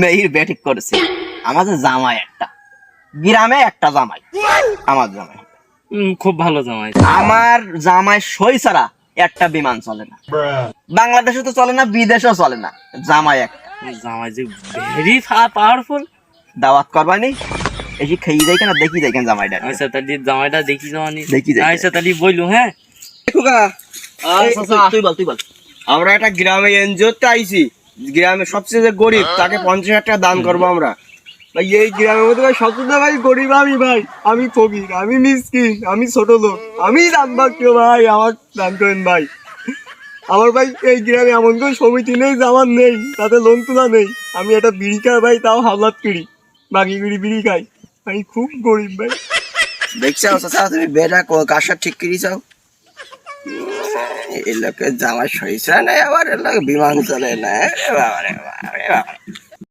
মেহির batik করেছে। আমাদের জামাই একটা। গ্রামে একটা জামাই। আমার জামাই। খুব ভালো জামাই। আমার জামাই সই ছাড়া একটা বিমান চলে না। বাংলাদেশে তো চলে না বিদেশেও চলে না। জামাই একটা জামাই যে ভেরি পাওয়ারফুল দাওয়াত করবানি। এসে খেয়ে যাই কেন দেখি যাই কেন জামাইটা। আচ্ছা তাহলে জামাইটা দেখি যাওয়ানি দেখি যাই। আচ্ছা তাহলে বইলু হ্যাঁ? তুই বল তুই বল। আমরা একটা গ্রামে এনজিওতে আইছি। গ্রামে সবচেয়ে যে গরিব, তাকে পঞ্চাশ হাজার টাকা দান করব আমরা। ভাই, এই গ্রামের মধ্যে ভাই, সবচেয়ে ভাই গরিব আমি ভাই। আমি ফকির, আমি মিসকিন, আমি ছোট লোক। আমি দান বাক্য ভাই, আমার দান করেন ভাই। আমার ভাই, এই গ্রামে এমন কোনো সমিতি নেই যে আমার নেই, তাতে লোন তোলা নেই। আমি একটা বিড়ি খাই ভাই, তাও হাওলাত কিড়ি বাকি বিড়ি বিড়ি খাই। আমি খুব গরিব ভাই। দেখছ তুমি বেটা কার ঠিক করি চাও এই লোকের জামা সইছে না আবার এ লোক বিমান চলে না বাবা রে বাবা।